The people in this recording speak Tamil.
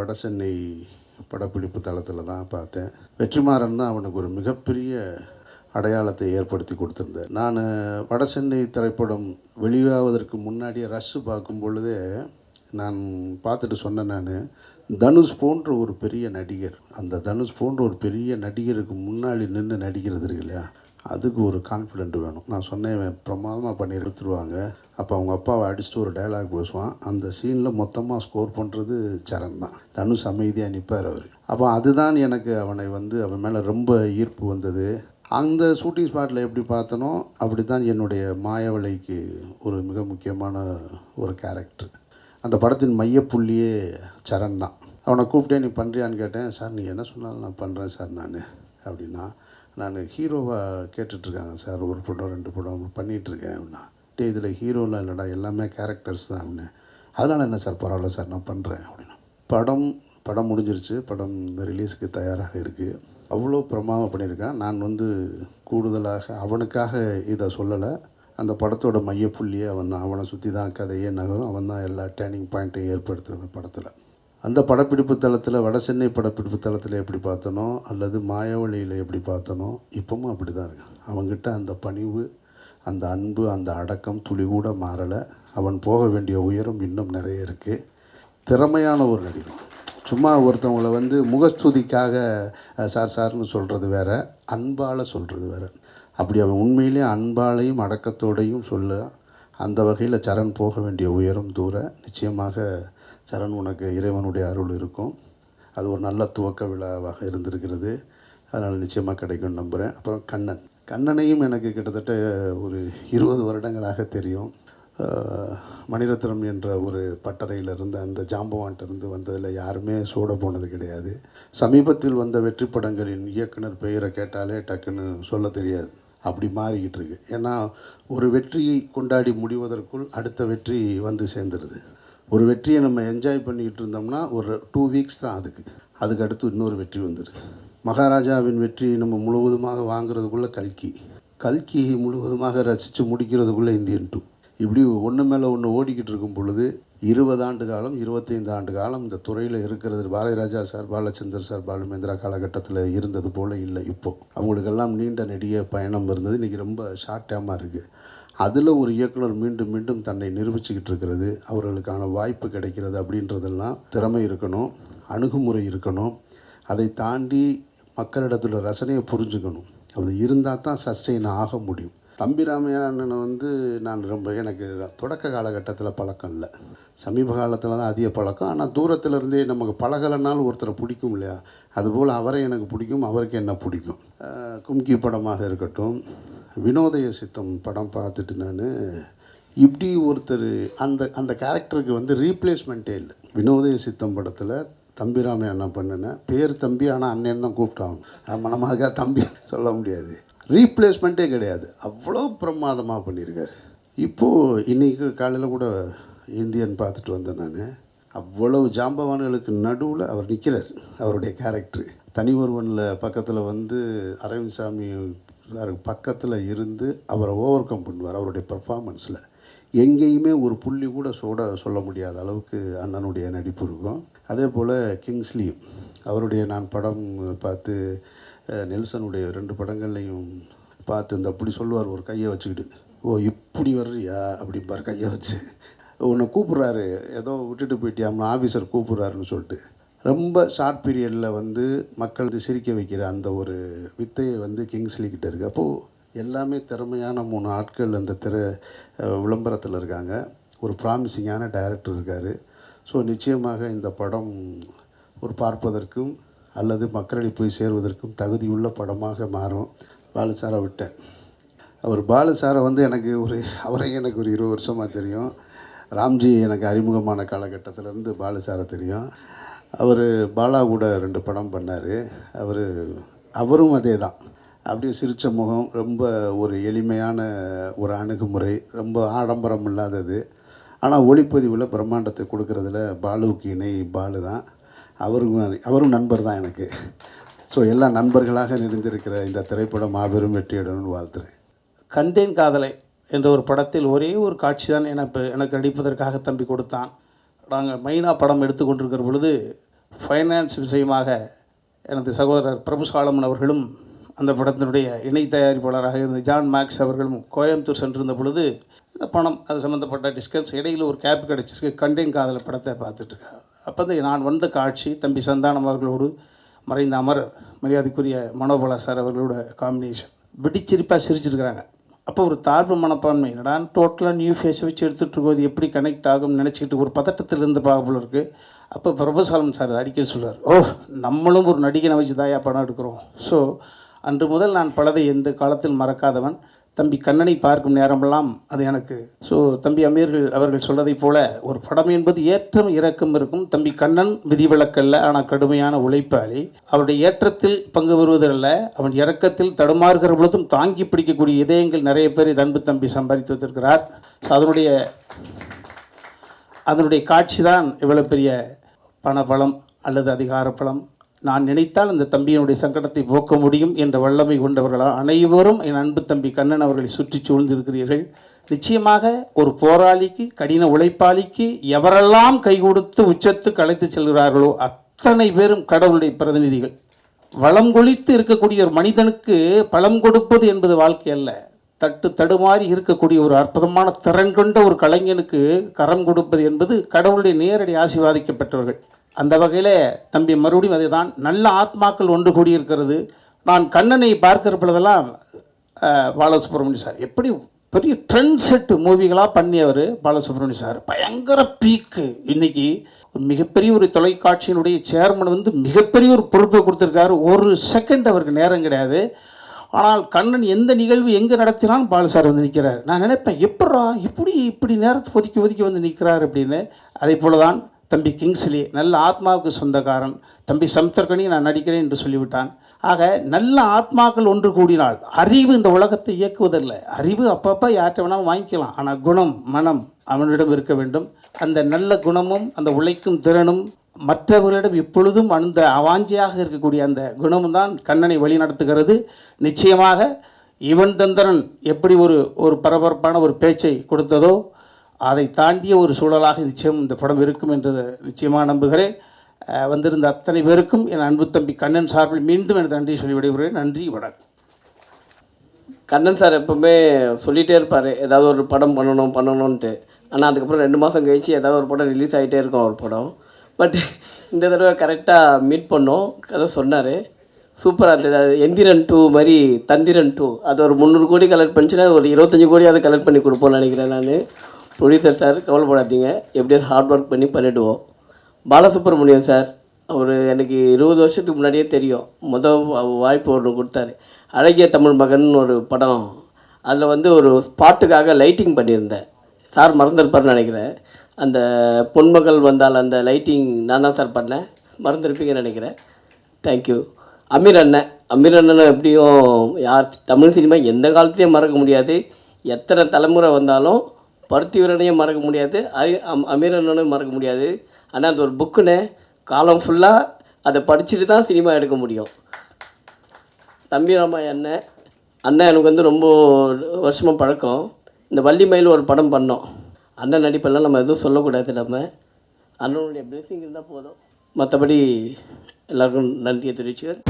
வட சென்னை படப்பிடிப்பு தளத்தில் தான் பார்த்தேன். வெற்றிமாறன் தான் அவனுக்கு ஒரு மிகப்பெரிய அடையாளத்தை ஏற்படுத்தி கொடுத்துருந்தேன் நான் வட சென்னை திரைப்படம் வெளியாவதற்கு முன்னாடியே ரஷ் பார்க்கும் பொழுதே நான் பார்த்துட்டு சொன்னேன் நான் தனுஷ் போன்ற ஒரு பெரிய நடிகர் அந்த தனுஷ் போன்ற ஒரு பெரிய நடிகருக்கு முன்னாடி நின்று நடிக்கிறது இருக்கு இல்லையா? அதுக்கு ஒரு கான்ஃபிடென்ட் வேணும். நான் சொன்னேன் பிரமாதமாக பண்ணி எடுத்துருவாங்க. அப்போ அவங்க அப்பாவை அடிச்சுட்டு ஒரு டைலாக் பேசுவான். அந்த சீனில் மொத்தமாக ஸ்கோர் பண்ணுறது சரண் தான். தனுஷ் அமைதியாக நிற்பார் அவர். அப்போ அதுதான் எனக்கு அவனை வந்து அவன் மேலே ரொம்ப ஈர்ப்பு வந்தது. அந்த ஷூட்டிங் ஸ்பாட்டில் எப்படி பார்த்தனோ அப்படி தான் என்னுடைய மாயவலைக்கு ஒரு மிக முக்கியமான ஒரு கேரக்டர் அந்த படத்தின் மையப்புள்ளியே சரண் தான். அவனை கூப்பிட்டே நீ பண்ணுறியான்னு கேட்டேன். சார் நீ என்ன சொன்னாலும் நான் பண்ணுறேன் சார் நான். அப்படின்னா நான் ஹீரோவாக கேட்டுட்ருக்காங்க சார். ஒரு படம் ரெண்டு படம் பண்ணிகிட்ருக்கேன் அப்படின்னா. டே இதில் ஹீரோலாம் இல்லைடா எல்லாமே கேரக்டர்ஸ் தான் அப்படின்னு. அதனால் என்ன சார் பரவாயில்ல சார் நான் பண்ணுறேன் அப்படின்னா. படம் படம் முடிஞ்சிருச்சு. படம் ரிலீஸுக்கு தயாராக இருக்குது அவ்வளோ பிரமாதம் பண்ணியிருக்கேன். நான் வந்து கூடுதலாக அவனுக்காக இதை சொல்லலை. அந்த படத்தோட மையப்புள்ளியே அவன் தான். அவனை சுற்றி தான் கதையே நகரும். அவன் தான் எல்லா டேர்னிங் பாயிண்ட்டையும் ஏற்படுத்துகிற படத்தில். அந்த படப்பிடிப்பு தளத்தில் வட சென்னை படப்பிடிப்பு தளத்தில் எப்படி பார்த்தனோ அல்லது மாயவழியில் எப்படி பார்த்தனோ இப்போவும் அப்படி தான் இருக்கு. அவன்கிட்ட அந்த பணிவு அந்த அன்பு அந்த அடக்கம் துளி கூட மாறலை. அவன் போக வேண்டிய உயரம் இன்னும் நிறைய இருக்குது திறமையான ஒரு நடிகர். சும்மா ஒருத்தவங்கள வந்து முகஸ்துதிக்காக சார் சார்னு சொல்கிறது வேற அன்பால் சொல்கிறது வேற. அப்படி அவன் உண்மையிலே அன்பாலையும் அடக்கத்தோடையும் சொல்ல அந்த வகையில் சரண் போக வேண்டிய உயரம் தூர நிச்சயமாக சரண் உனக்கு இறைவனுடைய அருள் இருக்கும். அது ஒரு நல்ல துவக்க விழாவாக இருந்திருக்கிறது. அதனால் நிச்சயமாக கிடைக்கும்னு நம்புகிறேன் அப்புறம் கண்ணன். கண்ணனையும் எனக்கு கிட்டத்தட்ட ஒரு இருபது வருடங்களாக தெரியும். மணிரத்னம் என்ற ஒரு பட்டறையிலிருந்து அந்த ஜாம்பவான்ட்டிருந்து வந்ததில் யாருமே சூட போனது கிடையாது. சமீபத்தில் வந்த வெற்றி படங்களின் இயக்குனர் பெயரை கேட்டாலே டக்குன்னு சொல்ல தெரியாது. அப்படி மாறிக்கிட்டு இருக்கு. ஏன்னா ஒரு வெற்றியை கொண்டாடி முடிவதற்குள் அடுத்த வெற்றி வந்து சேர்ந்துருது. ஒரு வெற்றியை நம்ம என்ஜாய் பண்ணிக்கிட்டு இருந்தோம்னா ஒரு டூ வீக்ஸ் தான் அதுக்கு. அதுக்கு அடுத்து இன்னொரு வெற்றி வந்துடுது மகாராஜாவின் வெற்றி நம்ம முழுவதுமாக வாங்குறதுக்குள்ளே கல்கி. கல்கி முழுவதுமாக ரசித்து முடிக்கிறதுக்குள்ளே இந்தியன் டூ இப்படி ஒன்று மேலே ஒன்று ஓடிக்கிட்டு இருக்கும் பொழுது இருபது ஆண்டு காலம் இருபத்தைந்து ஆண்டு காலம் இந்த துறையில் இருக்கிறது பாரதிராஜா சார் பாலச்சந்தர் சார் பாலுமேந்திரா காலகட்டத்தில் இருந்தது போல் இல்லை இப்போ. அவங்களுக்கெல்லாம் நீண்ட நெடிய பயணம் இருந்தது. இன்றைக்கி ரொம்ப ஷார்ட் டேமாக இருக்குது அதில் ஒரு இயக்குனர் மீண்டும் மீண்டும் தன்னை நிரூபிச்சுக்கிட்டு இருக்கிறது. அவர்களுக்கான வாய்ப்பு கிடைக்கிறது அப்படின்றதெல்லாம் திறமை இருக்கணும் அணுகுமுறை இருக்கணும். அதை தாண்டி மக்களிடத்தில் ரசனையை புரிஞ்சுக்கணும். அது இருந்தால் தான் சஸ்டெயின் ஆக முடியும். தம்பி ராமையா அண்ணனை வந்து நான் ரொம்ப எனக்கு தொடக்க காலகட்டத்தில் பழக்கம் இல்லை. சமீப காலத்தில் தான் அதிக பழக்கம். ஆனால் தூரத்தில் இருந்தே நமக்கு பழகலைனாலும் ஒருத்தரை பிடிக்கும் இல்லையா? அதுபோல் அவரை எனக்கு பிடிக்கும் அவருக்கு என்ன பிடிக்கும்? கும்கி படமாக இருக்கட்டும் வினோதய சித்தம் படம் பார்த்துட்டு நான் இப்படி ஒருத்தர் அந்த அந்த கேரக்டருக்கு வந்து ரீப்ளேஸ்மெண்ட்டே இல்லை. வினோதய சித்தம் படத்தில் தம்பிராமே என்ன பண்ணினேன் பேர் தம்பி ஆனால் அண்ணன் தான் கூப்பிட்டாங்க. மனமாக தம்பி சொல்ல முடியாது. ரீப்ளேஸ்மெண்ட்டே கிடையாது. அவ்வளோ பிரமாதமாக பண்ணியிருக்காரு. இப்போது இன்றைக்கி காலையில் கூட இந்தியன் பார்த்துட்டு வந்தேன் நான். அவ்வளவு ஜாம்பவான்களுக்கு நடுவில் அவர் நிற்கிறார் அவருடைய கேரக்டர். தனி ஒருவனில் பக்கத்தில் வந்து அரவிந்த் சாமி பக்கத்தில் இருந்து அவரை ஓவர் கம் பண்ணுவார் அவருடைய பர்ஃபார்மன்ஸில் எங்கேயுமே ஒரு புள்ளி கூட சோட சொல்ல முடியாத அளவுக்கு அண்ணனுடைய நடிப்பு இருக்கும். அதே போல் கிங்ஸ்லியும் அவருடைய நான் படம் பார்த்து நெல்சனுடைய ரெண்டு படங்கள்லையும் பார்த்து இந்த அப்படி சொல்லுவார் ஒரு கையை வச்சுக்கிட்டு ஓ இப்படி வர்றியா? அப்படிம்பார் கையை வச்சு. உன்னை கூப்பிட்றாரு ஏதோ விட்டுட்டு போயிட்டியா ஆஃபீஸர் கூப்பிட்றாருன்னு சொல்லிட்டு. ரொம்ப ஷார்ட் பீரியடில் வந்து மக்கள் சிரிக்க வைக்கிற அந்த ஒரு வித்தையை வந்து கிங்ஸ்லி இருக்குது அப்போது எல்லாமே திறமையான மூணு ஆட்கள் அந்த திற விளம்பரத்தில் இருக்காங்க. ஒரு ப்ராமிசிங்கான டைரக்டர் இருக்கார். ஸோ நிச்சயமாக இந்த படம் ஒரு பார்ப்பதற்கும் அல்லது மக்களை போய் சேர்வதற்கும் தகுதியுள்ள படமாக மாறும். பாலுசாரை விட்டேன். அவர் பாலசாரை வந்து எனக்கு ஒரு அவரே எனக்கு ஒரு இருபது வருஷமாக தெரியும். ராம்ஜி எனக்கு அறிமுகமான காலகட்டத்திலேருந்து பாலுசாரை தெரியும். அவர் பாலா கூட ரெண்டு படம் பண்ணார். அவர் அவரும் அதே தான் அப்படியே சிரித்த முகம் ரொம்ப ஒரு எளிமையான ஒரு அணுகுமுறை ரொம்ப ஆடம்பரம் இல்லாதது. ஆனால் ஒளிப்பதிவில் பிரம்மாண்டத்தை கொடுக்கறதுல பாலுவுக்கு இணை பாலு தான் அவரும் அவரும் நண்பர் தான் எனக்கு. ஸோ எல்லா நண்பர்களாக நிறைந்திருக்கிற இந்த திரைப்படம் மாபெரும் வெற்றியிடணும்னு வாழ்த்துறேன். கண்டேன் காதலை என்ற ஒரு படத்தில் ஒரே ஒரு காட்சி தான் எனக்கு எனக்கு நடிப்பதற்காக தம்பி கொடுத்தான். நாங்கள் மைனா படம் எடுத்துக்கொண்டிருக்கிற பொழுது ஃபைனான்ஸ் விஷயமாக எனது சகோதரர் பிரபு சாலமன் அவர்களும் அந்த படத்தினுடைய இணை தயாரிப்பாளராக இருந்த ஜான் மேக்ஸ் அவர்களும் கோயம்புத்தூர் சென்றிருந்த பொழுது இந்த பணம் அது சம்மந்தப்பட்ட டிஸ்கஸ் இடையில் ஒரு கேப் கிடச்சிருக்கு கண்டேன் காதல் படத்தை பார்த்துட்ருக்கேன் அப்போ வந்து நான் வந்த காட்சி தம்பி சந்தானம் அவர்களோடு மறைந்த அமரர் மரியாதைக்குரிய மனோபலா சார் அவர்களோட காம்பினேஷன் வெடிச்சிரிப்பாக சிரிச்சிருக்கிறாங்க. அப்போ ஒரு தாழ்வு மனப்பான்மை. என்னடா டோட்டலாக நியூ ஃபேஸை வச்சு எடுத்துகிட்டு இருக்கோம். எப்படி கனெக்ட் ஆகும்னு நினச்சிக்கிட்டு ஒரு பதட்டத்தில் இருந்து பார்க்கல இருக்குது அப்போ பிரபுசாலம் சார் அடிக்கடி சொல்லுவார் ஓ நம்மளும் ஒரு நடிகனை வச்சு தாயா படம் எடுக்கிறோம். ஸோ அன்று முதல் நான் பலதை எந்த காலத்தில் மறக்காதவன். தம்பி கண்ணனை பார்க்கும் நேரமெல்லாம் அது எனக்கு. ஸோ தம்பி அமீர்கள் அவர்கள் சொல்வதைப் போல ஒரு படம் என்பது ஏற்றம் இறக்கம் இருக்கும். தம்பி கண்ணன் விதிவிலக்கல்ல ஆனால் கடுமையான உழைப்பாளி. அவருடைய ஏற்றத்தில் பங்கு பெறுவதல்ல. அவன் இறக்கத்தில் தடுமாறுகிற பொழுதும் தாங்கி பிடிக்கக்கூடிய இதயங்கள் நிறைய பேர் தன்பு அன்பு தம்பி சம்பாதித்து வந்திருக்கிறார். ஸோ அதனுடைய அதனுடைய காட்சி தான் இவ்வளோ பெரிய பணபலம் அல்லது அதிகார பலம் நான் நினைத்தால் அந்த தம்பியினுடைய சங்கடத்தை போக்க முடியும் என்ற வல்லமை கொண்டவர்களா? அனைவரும் என் அன்பு தம்பி கண்ணன் அவர்களை சுற்றி சூழ்ந்திருக்கிறீர்கள். நிச்சயமாக ஒரு போராளிக்கு கடின உழைப்பாளிக்கு எவரெல்லாம் கை கொடுத்து உச்சத்து கலைத்து செல்கிறார்களோ அத்தனை பேரும் கடவுளுடைய பிரதிநிதிகள். வளம் கொளித்து இருக்கக்கூடிய ஒரு மனிதனுக்கு பலம் கொடுப்பது என்பது வாழ்க்கை அல்ல. தட்டு தடுமாறி இருக்கக்கூடிய ஒரு அற்புதமான திறன் கொண்ட ஒரு கலைஞனுக்கு கரம் கொடுப்பது என்பது கடவுளுடைய நேரடி ஆசிர்வாதிக்கப்பட்டவர்கள். அந்த வகையில் தம்பி மறுபடியும் அதுதான். நல்ல ஆத்மாக்கள் ஒன்று கூடியிருக்கிறது. நான் கண்ணனை பார்க்கிற பொழுதெல்லாம் பாலசுப்ரமணியம் சார் எப்படி பெரிய ட்ரெண்ட் செட்டு மூவிகளாக பண்ணியவர் பாலசுப்ரமணியம் சார். பயங்கர பீக்கு இன்னைக்கு. ஒரு மிகப்பெரிய ஒரு தொலைக்காட்சியினுடைய சேர்மன் வந்து மிகப்பெரிய ஒரு பொறுப்பை கொடுத்துருக்காரு. ஒரு செகண்ட் அவருக்கு நேரம் கிடையாது. ஆனால் கண்ணன் எந்த நிகழ்வு எங்கே நடத்தினாலும் பாலசார் வந்து நிற்கிறார் நான் நினைப்பேன் எப்பட்றா இப்படி இப்படி நேரத்தை ஒதுக்கி ஒதுக்கி வந்து நிற்கிறார் அப்படின்னு. அதே போல தான் தம்பி கிங்ஸ்லி நல்ல ஆத்மாவுக்கு சொந்தக்காரன். தம்பி சம்தர்கனி நான் நடிக்கிறேன் என்று சொல்லிவிட்டான். ஆக நல்ல ஆத்மாக்கள் ஒன்று கூடினால் அறிவு இந்த உலகத்தை இயக்குவதில்லை. அறிவு அப்பப்போ யார்கிட்ட வேணாலும் வாங்கிக்கலாம். ஆனால் குணம் மனம் அவனிடம் இருக்க வேண்டும். அந்த நல்ல குணமும் அந்த உழைக்கும் திறனும் மற்றவர்களிடம் இப்பொழுதும் அந்த அவாஞ்சியாக இருக்கக்கூடிய அந்த குணமும் தான் கண்ணனை வழிநடத்துகிறது நிச்சயமாக இவன் தந்திரன் எப்படி ஒரு ஒரு பரபரப்பான ஒரு பேச்சை கொடுத்ததோ அதை தாண்டிய ஒரு சூழலாக நிச்சயம் இந்த படம் இருக்கும் என்று நிச்சயமாக நம்புகிறேன். வந்திருந்த அத்தனை பேருக்கும் என் அன்பு தம்பி கண்ணன் சார்பில் மீண்டும் எனது நன்றி சொல்லி விடைபெறுகிறேன். நன்றி வணக்கம். கண்ணன் சார் எப்பவுமே சொல்லிகிட்டே இருப்பார் ஏதாவது ஒரு படம் பண்ணணும் பண்ணணுன்ட்டு ஆனால் அதுக்கப்புறம் ரெண்டு மாதம் கழிச்சு ஏதாவது ஒரு படம் ரிலீஸ் ஆகிட்டே இருக்கும் ஒரு படம். பட் இந்த தடவை கரெக்டாக மீட் பண்ணோம் கதை சொன்னார். சூப்பராக இருந்தது. அது எந்திரன் டூ மாதிரி தந்திரன் டூ அது ஒரு முந்நூறு கோடி கலெக்ட் பண்ணிச்சுன்னா ஒரு இருபத்தஞ்சி கோடியாவது கலெக்ட் பண்ணி கொடுப்போம்னு நினைக்கிறேன் நான். ப்ரொடியூசர் சார் கவலைப்படாதீங்க. எப்படியாவது ஹார்ட் ஒர்க் பண்ணி பண்ணிவிடுவோம் பாலசுப்ரமணியம் சார் அவர் எனக்கு இருபது வருஷத்துக்கு முன்னாடியே தெரியும். முதல் வாய்ப்பு ஒன்று கொடுத்தாரு. அழகிய தமிழ் மகன் ஒரு படம். அதில் வந்து ஒரு பாட்டுக்காக லைட்டிங் பண்ணியிருந்தேன் சார் மறந்துருப்பார்னு நினைக்கிறேன். அந்த பொன்மகள் வந்தால் அந்த லைட்டிங் நான் தான் சார் பண்ணேன். மறந்துருப்பீங்கன்னு நினைக்கிறேன். தேங்க்யூ அமீர் அண்ணன். அமீர் அண்ணனை எப்படியும் யார் தமிழ் சினிமா எந்த காலத்துலேயும் மறக்க முடியாது. எத்தனை தலைமுறை வந்தாலும் பருத்தி வீரனையும் மறக்க முடியாது அமீரனையும் மறக்க முடியாது. ஆனால் அந்த ஒரு புக்குன்னு காலம் ஃபுல்லாக அதை படிச்சுட்டு தான் சினிமா எடுக்க முடியும். தம்பி ராமா அண்ணன் அண்ணன் எனக்கு வந்து ரொம்ப வருஷமாக பழக்கம். இந்த வள்ளிமயில் ஒரு படம் பண்ணோம். அண்ணன் நடிப்பெல்லாம் நம்ம எதுவும் சொல்லக்கூடாது நம்ம. அண்ணனுடைய பிளெஸிங் இருந்தால் போதும். மற்றபடி எல்லாருக்கும் நன்றியை தெரிவிச்சுக்கிறேன்.